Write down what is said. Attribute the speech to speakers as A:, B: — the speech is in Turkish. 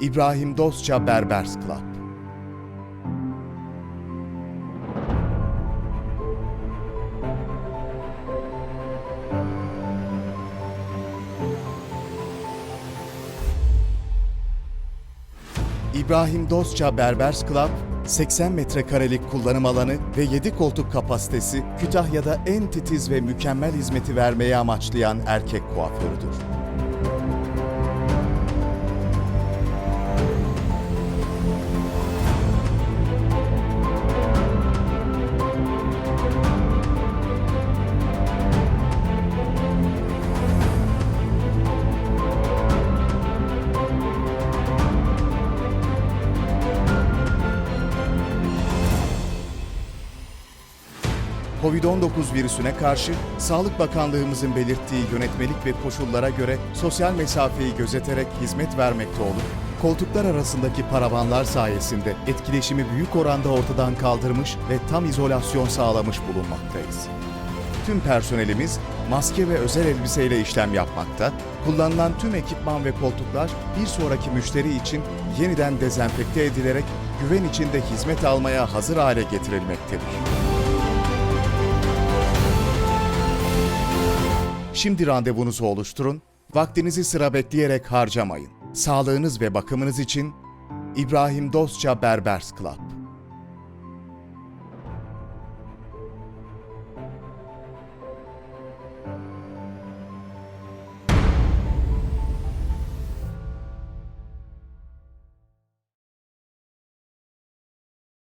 A: İbrahim Dostça Berbers Club. İbrahim Dostça Berbers Club, 80 metrekarelik kullanım alanı ve 7 koltuk kapasitesi Kütahya'da en titiz ve mükemmel hizmeti vermeyi amaçlayan erkek kuaförüdür. Covid-19 virüsüne karşı Sağlık Bakanlığımızın belirttiği yönetmelik ve koşullara göre sosyal mesafeyi gözeterek hizmet vermekte olup, koltuklar arasındaki paravanlar sayesinde etkileşimi büyük oranda ortadan kaldırmış ve tam izolasyon sağlamış bulunmaktayız. Tüm personelimiz maske ve özel elbiseyle işlem yapmakta, kullanılan tüm ekipman ve koltuklar bir sonraki müşteri için yeniden dezenfekte edilerek güven içinde hizmet almaya hazır hale getirilmektedir. Şimdi randevunuzu oluşturun, vaktinizi sıra bekleyerek harcamayın. Sağlığınız ve bakımınız için İbrahim Dostça Berbers Club.